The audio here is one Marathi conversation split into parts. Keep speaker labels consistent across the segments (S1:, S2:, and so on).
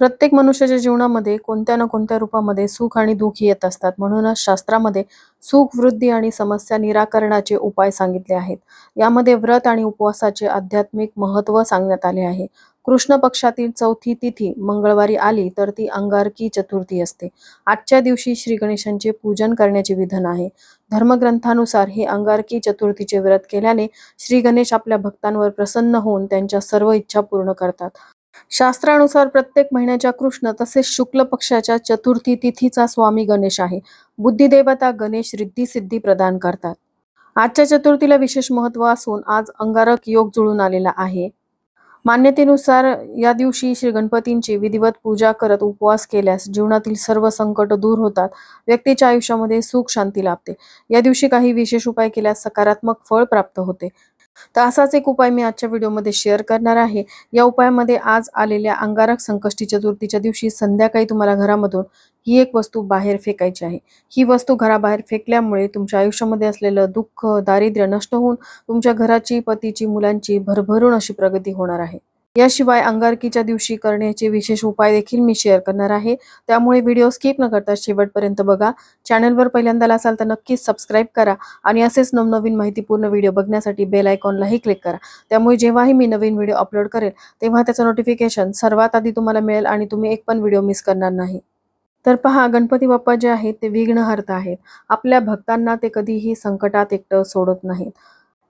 S1: प्रत्येक मनुष्याच्या जीवनामध्ये कोणत्या ना कोणत्या रूपामध्ये सुख आणि दुःख येत असतात. म्हणूनच शास्त्रामध्ये सुख वृद्धी आणि समस्या निराकरणाचे उपाय सांगितले आहेत. यामध्ये व्रत आणि उपवासाचे आध्यात्मिक महत्त्व सांगण्यात आले आहे. कृष्ण पक्षातील चौथी तिथी मंगळवारी आली तर ती अंगारकी चतुर्थी असते. आजच्या दिवशी श्री गणेशांचे पूजन करण्याचे विधान आहे. धर्मग्रंथानुसार हे अंगारकी चतुर्थीचे व्रत केल्याने श्री गणेश आपल्या भक्तांवर प्रसन्न होऊन त्यांच्या सर्व इच्छा पूर्ण करतात. शास्त्रानुसार प्रत्येक महिन्याच्या कृष्ण तसेच शुक्ल पक्षाच्या चतुर्थी तिथीचा स्वामी गणेश आहे. बुद्धिदेवता गणेश रिद्धी सिद्धी प्रदान करतात. आजच्या चतुर्थीला विशेष महत्त्व असून आज अंगारक योग जुळून आलेला आहे. मान्यतेनुसार या दिवशी श्री गणपतींची विधिवत पूजा करत उपवास केल्यास जीवनातील सर्व संकट दूर होतात. व्यक्तीच्या आयुष्यामध्ये सुख शांती लाभते. या दिवशी काही विशेष उपाय केल्यास सकारात्मक फळ प्राप्त होते. तर असाच एक उपाय मी आजच्या व्हिडिओमध्ये शेअर करणार आहे. या उपायामध्ये आज आलेल्या अंगारक संकष्टी चतुर्थीच्या दिवशी संध्याकाळी तुम्हाला घरामधून ही एक वस्तू बाहेर फेकायची आहे. ही वस्तू घराबाहेर फेकल्यामुळे तुमच्या आयुष्यामध्ये असलेलं दुःख दारिद्र्य नष्ट होऊन तुमच्या घराची पतीची मुलांची भरभरून अशी प्रगती होणार आहे. याशिवाय अंगारकीच्या दिवशी करण्याचे विशेष उपाय देखील मी शेअर करणार आहे. त्यामुळे व्हिडिओ स्किप न करता शेवटपर्यंत बघा. चॅनलवर पहिल्यांदा असाल तर नक्कीच सबस्क्राईब करा आणि असेच नवनवीन माहितीपूर्ण व्हिडिओ बघण्यासाठी बेल आयकॉनलाही क्लिक करा. त्यामुळे जेव्हाही मी नवीन व्हिडिओ अपलोड करेल तेव्हा त्याचं नोटिफिकेशन सर्वात आधी तुम्हाला मिळेल आणि तुम्ही एक पण व्हिडिओ मिस करणार नाही. तर पहा गणपती बाप्पा जे आहेत ते विघ्नहर्ता आहेत. आपल्या भक्तांना ते कधीही संकटात एकटं सोडत नाहीत.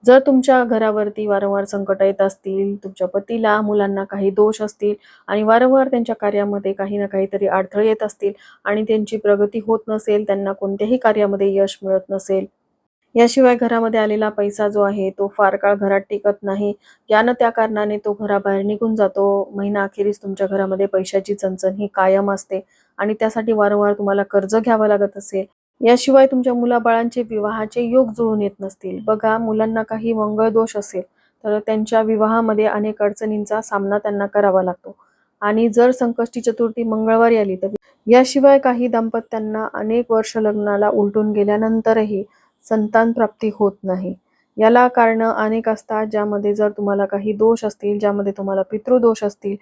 S1: जर तुमच्या घरावरती वारंवार संकट येत असतील तुमच्या पतीला मुलांना काही दोष असतील आणि वारंवार त्यांच्या कार्यामध्ये काही ना काहीतरी अडथळे येत असतील आणि त्यांची प्रगती होत नसेल त्यांना कोणत्याही कार्यामध्ये यश मिळत नसेल याशिवाय घरामध्ये आलेला पैसा जो आहे तो फार काळ घरात टिकत नाही. यानं त्या कारणाने तो घराबाहेर निघून जातो. महिना अखेरीस तुमच्या घरामध्ये पैशाची चणचण ही कायम असते आणि त्यासाठी वारंवार तुम्हाला कर्ज घ्यावं लागत असेल. याशिवाय तुमच्या मुलाबाळांचे विवाहाचे योग जुळून येत नसतील. बघा मुलांना काही मंगळ दोष असेल तर त्यांच्या विवाहामध्ये अनेक अडचणींचा सामना त्यांना करावा लागतो. आणि जर संकष्टी चतुर्थी मंगळवारी आली तर याशिवाय काही दाम्पत्यांना अनेक वर्ष लग्नाला उलटून गेल्यानंतरही संतान प्राप्ती होत नाही. याला कारण अनेक असतात ज्यामध्ये जर तुम्हाला काही दोष असतील ज्यामध्ये तुम्हाला पितृदोष असतील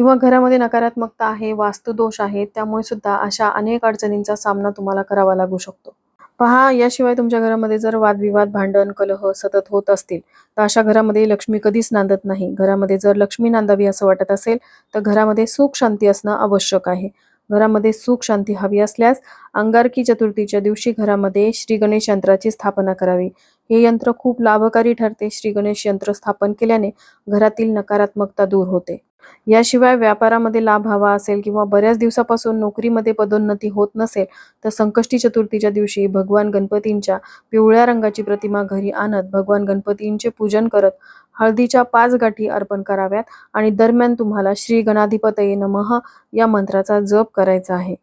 S1: किंवा घरामध्ये नकारात्मकता आहे वास्तुदोष आहे त्यामुळे सुद्धा अशा अनेक अडचणींचा सामना तुम्हाला करावा लागू शकतो. पहा याशिवाय तुमच्या घरामध्ये जर वादविवाद भांडण कलह सतत होत असतील तर अशा घरामध्ये लक्ष्मी कधीच नांदत नाही. घरामध्ये जर लक्ष्मी नांदावी असं वाटत असेल तर घरामध्ये सुख शांती असणं आवश्यक आहे. घरामध्ये सुख शांती हवी असल्यास अंगारकी चतुर्थीच्या दिवशी घरामध्ये श्री गणेश यंत्राची स्थापना करावी. हे यंत्र खूप लाभकारी ठरते. श्री गणेश यंत्र स्थापन केल्याने घरातील नकारात्मकता दूर होते. याशिवाय व्यापारामध्ये लाभ हवा असेल किंवा बऱ्याच दिवसापासून नोकरीमध्ये पदोन्नती होत नसेल तर संकष्टी चतुर्थीच्या दिवशी भगवान गणपतींच्या पिवळ्या रंगाची प्रतिमा घरी आणत भगवान गणपतींचे पूजन करत हळदीच्या पाच गाठी अर्पण कराव्यात आणि दरम्यान तुम्हाला श्री गणाधिपतये नमः या मंत्राचा जप करायचा आहे.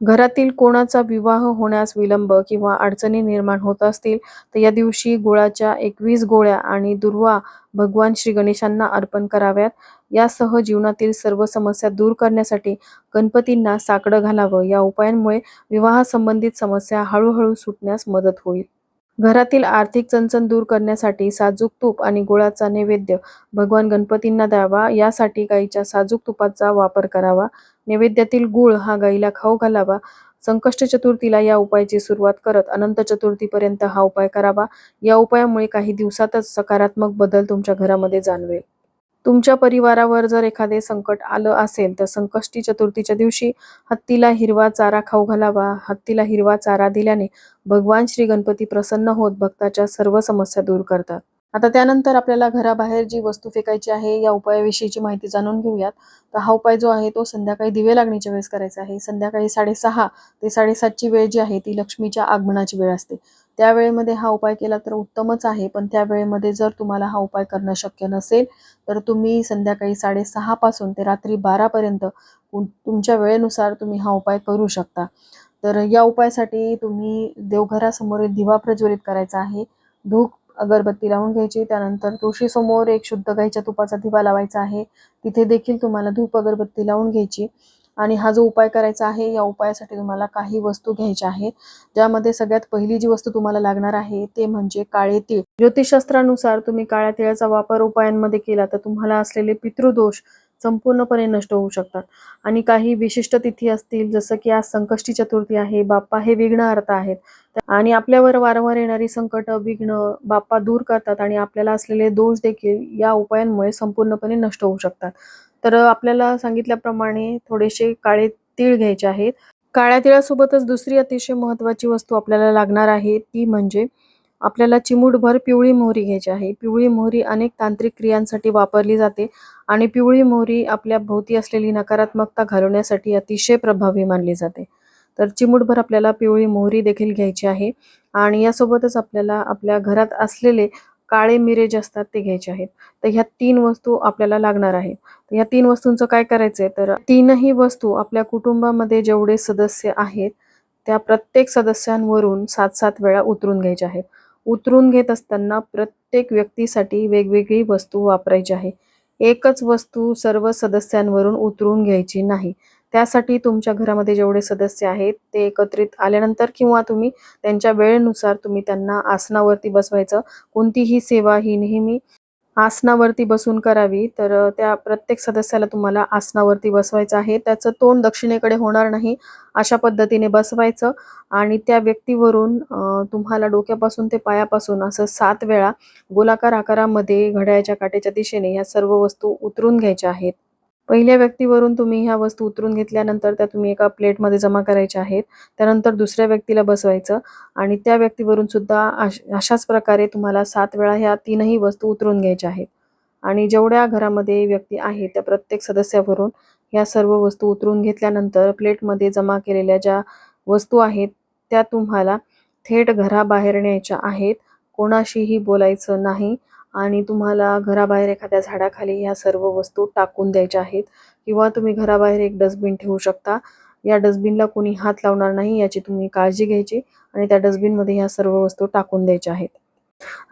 S1: घरातील कोणाचा विवाह होण्यास विलंब किंवा अडचणी निर्माण होत असतील तर या दिवशी गुळाच्या एकवीस गोळ्या आणि दुर्वा भगवान श्री गणेशांना अर्पण कराव्यात. यासह जीवनातील सर्व समस्या दूर करण्यासाठी गणपतींना साकडं घालावं या उपायांमुळे विवाहासंबंधित समस्या हळूहळू सुटण्यास मदत होईल. घरातील आर्थिक चणचण दूर करण्यासाठी साजूक तूप आणि गुळाचा नैवेद्य भगवान गणपतींना द्यावा. यासाठी गाईच्या साजूक तुपाचा वापर करावा. नैवेद्यातील गुळ हा गाईला खाऊ घालावा. संकष्ट चतुर्थीला या उपायाची सुरुवात करत अनंत चतुर्थीपर्यंत हा उपाय करावा. या उपायामुळे काही दिवसातच सकारात्मक बदल तुमच्या घरामध्ये जाणवेल. तुमच्या परिवारावर जर एखादे संकट आलं असेल तर संकष्टी चतुर्थीच्या दिवशी हत्तीला हिरवा चारा खाऊ घालावा. हत्तीला हिरवा चारा दिल्याने भगवान श्री गणपती प्रसन्न होत भक्ताच्या सर्व समस्या दूर करतात. आता त्यानंतर आपल्याला घराबाहेर जी वस्तू फेकायची आहे या उपायाविषयीची माहिती जाणून घेऊयात. तर हा उपाय जो आहे तो संध्याकाळी दिवे लागण्याच्या वेळेस करायचा आहे. संध्याकाळी साडेसहा ते साडेसातची वेळ जी आहे ती लक्ष्मीच्या आगमनाची वेळ असते. त्या वेळेमध्ये हा उपाय केला तर उत्तमच आहे. पण त्या वेळेमध्ये जर तुम्हाला हा उपाय करणं शक्य नसेल तर तुम्ही संध्याकाळी साडेसहापासून ते रात्री बारापर्यंत तुमच्या वेळेनुसार तुम्ही हा उपाय करू शकता. तर या उपायासाठी तुम्ही देवघरासमोर दिवा प्रज्वलित करायचा आहे. धूप अगरबत्ती लावून घ्यायची. त्यानंतर तुळशीसमोर एक शुद्ध गाईच्या तुपाचा दिवा लावायचा आहे. तिथे देखील तुम्हाला धूप अगरबत्ती लावून घ्यायची. आणि हा जो उपाय करायचा आहे या उपायासाठी तुम्हाला काही वस्तू घ्यायच्या आहेत. ज्यामध्ये सगळ्यात पहिली जी वस्तू तुम्हाला लागणार आहे ते म्हणजे काळे तीळ. ज्योतिषशास्त्रानुसार तुम्ही काळ्या तिळाचा वापर उपायांमध्ये केला तर तुम्हाला असलेले पितृदोष संपूर्णपणे नष्ट होऊ शकतात. आणि काही विशिष्ट तिथी असतील जसं की आज संकष्टी चतुर्थी आहे बाप्पा हे विघ्न अर्थ आहेत. आणि आपल्यावर वारंवार येणारी संकट विघ्न बाप्पा दूर करतात आणि आपल्याला असलेले दोष देखील या उपायांमुळे संपूर्णपणे नष्ट होऊ शकतात. तर आपल्याला सांगितल्याप्रमाणे थोडेसे काळे तीळ घ्यायचे आहेत. काळ्या तिळासोबतच दुसरी अतिशय महत्त्वाची वस्तू आपल्याला लागणार आहे ती म्हणजे आपल्याला चिमूटभर पिवळी मोहरी घ्यायची आहे. पिवळी मोहरी अनेक तांत्रिक क्रियांसाठी वापरली जाते आणि पिवळी मोहरी आपल्या भोवती असलेली नकारात्मकता घालवण्यासाठी अतिशय प्रभावी मानली जाते. तर चिमूटभर आपल्याला पिवळी मोहरी देखील घ्यायची आहे आणि यासोबतच आपल्याला आपल्या घरात असलेले काळे मिरे जे असतात ते घ्यायचे आहेत. तर ह्या तीन वस्तू आपल्याला लागणार आहेत. तर ह्या तीन वस्तूंचं काय करायचंय? तर तीनही वस्तू आपल्या कुटुंबामध्ये जेवढे सदस्य आहेत त्या प्रत्येक सदस्यांवरून सात सात वेळा उतरून घ्यायच्या आहेत. उतरून घेत असताना प्रत्येक व्यक्तीसाठी वेगवेगळी वस्तू वापरायची आहे. एकच वस्तू सर्व सदस्यांवरून उतरून घ्यायची नाही. त्यासाठी तुमच्या घरामध्ये जेवढे सदस्य आहेत ते एकत्रित आल्यानंतर किंवा तुम्ही त्यांच्या वेळेनुसार तुम्ही त्यांना आसनावरती बसवायचं. कोणतीही सेवा ही नेहमी आसनावरती बसून करावी तर त्या प्रत्येक सदस्याला तुम्हाला आसनावरती बसवायचं आहे. त्याचं तोंड दक्षिणेकडे होणार नाही अशा पद्धतीने बसवायचं आणि त्या व्यक्तीवरून तुम्हाला डोक्यापासून ते पायापासून असं सात वेळा गोलाकार आकारामध्ये घड्याळ्याच्या काट्याच्या दिशेने ह्या सर्व वस्तू उतरून घ्यायच्या आहेत. पहिल्या व्यक्तीवरून तुम्ही ह्या वस्तू उतरून घेतल्यानंतर त्या तुम्ही एका प्लेटमध्ये जमा करायच्या आहेत. त्यानंतर दुसऱ्या व्यक्तीला बसवायचं आणि त्या व्यक्तीवरून सुद्धा अश अशाच प्रकारे तुम्हाला सात वेळा ह्या तीनही वस्तू उतरून घ्यायच्या आहेत. आणि जेवढ्या घरामध्ये व्यक्ती आहेत त्या प्रत्येक सदस्यावरून ह्या सर्व वस्तू उतरून घेतल्यानंतर प्लेटमध्ये जमा केलेल्या ज्या वस्तू आहेत त्या तुम्हाला थेट घराबाहेर न्यायच्या आहेत. कोणाशीही बोलायचं नाही. आणि तुम्हाला घराबाहेर एखाद्या झाडाखाली ह्या सर्व वस्तू टाकून द्यायच्या आहेत किंवा तुम्ही घराबाहेर एक डस्टबिन ठेवू शकता. या डस्टबिनला कोणी हात लावणार नाही याची तुम्ही काळजी घ्यायची आणि त्या डस्टबिनमध्ये ह्या सर्व वस्तू टाकून द्यायच्या आहेत.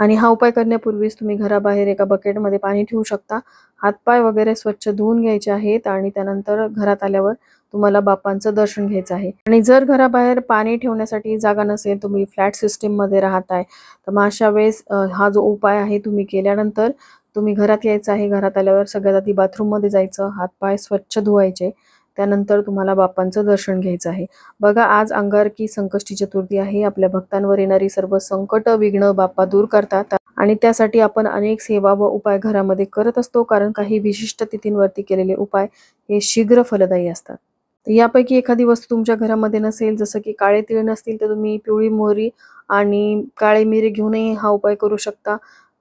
S1: आणि हा उपाय करण्यापूर्वीच तुम्ही घराबाहेर एका बकेटमध्ये पाणी ठेवू शकता. हातपाय वगैरे स्वच्छ धुवून घ्यायचे आहेत आणि त्यानंतर घरात आल्यावर तुम्हाला बापांचं दर्शन घ्यायचं आहे. आणि जर घराबाहेर पाणी ठेवण्यासाठी जागा नसेल तुम्ही फ्लॅट सिस्टीममध्ये राहताय तर मग अशा वेळेस हा जो उपाय आहे तुम्ही केल्यानंतर तुम्ही घरात यायचं आहे. घरात आल्यावर सगळ्यात आधी बाथरूममध्ये जायचं हातपाय स्वच्छ धुवायचे त्यानंतर तुम्हाला बापांचं दर्शन घ्यायचं आहे. बघा आज अंगारकी संकष्टी चतुर्थी आहे. आपल्या भक्तांवर येणारी सर्व संकट विघ्न बाप्पा दूर करतात. आणि त्यासाठी आपण अनेक सेवा व उपाय घरामध्ये करत असतो. कारण काही विशिष्ट तिथींवरती केलेले उपाय हे शीघ्र फलदायी असतात. यापैकी एखादी वस्तू तुमच्या घरामध्ये नसेल जसं की काळे तिळ नसतील तर तुम्ही पिवळी मोहरी आणि काळे मिरे घेऊनही हा उपाय करू शकता.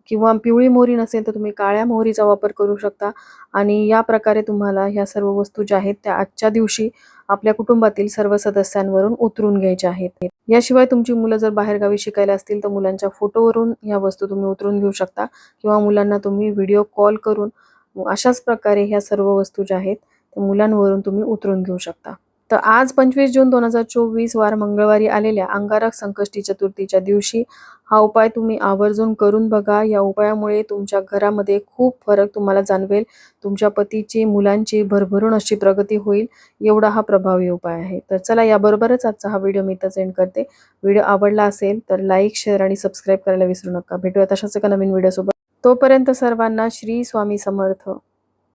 S1: किंवा पिवळी मोहरी नसेल तर तुम्ही काळ्या मोहरीचा वापर करू शकता. आणि या प्रकारे तुम्हाला ह्या सर्व वस्तू ज्या आहेत त्या आजच्या दिवशी आपल्या कुटुंबातील सर्व सदस्यांवरून उतरून घ्यायच्या आहेत. याशिवाय तुमची मुलं जर बाहेरगावी शिकायला असतील तर मुलांच्या फोटोवरून ह्या वस्तू तुम्ही उतरून घेऊ शकता. किंवा मुलांना तुम्ही व्हिडिओ कॉल करून अशाच प्रकारे ह्या सर्व वस्तू ज्या आहेत मुलांवरून तुम्ही उतरून घेऊ शकता. तर आज पंचवीस जून दोन हजार चोवीस वार मंगळवारी आलेल्या अंगारक संकष्टी चतुर्थीच्या दिवशी हा उपाय तुम्ही आवर्जून करून बघा. या उपायामुळे तुमच्या घरामध्ये खूप फरक तुम्हाला जाणवेल. तुमच्या पतीची मुलांची भरभरून अशी प्रगती होईल. एवढा हा प्रभावी उपाय आहे. तर चला याबरोबरच आजचा हा व्हिडिओ मी तर सेंड करते. व्हिडिओ आवडला असेल तर लाईक शेअर आणि सबस्क्राईब करायला विसरू नका. भेटूया तशाच एका नवीन व्हिडिओसोबत. तोपर्यंत सर्वांना श्री स्वामी समर्थ.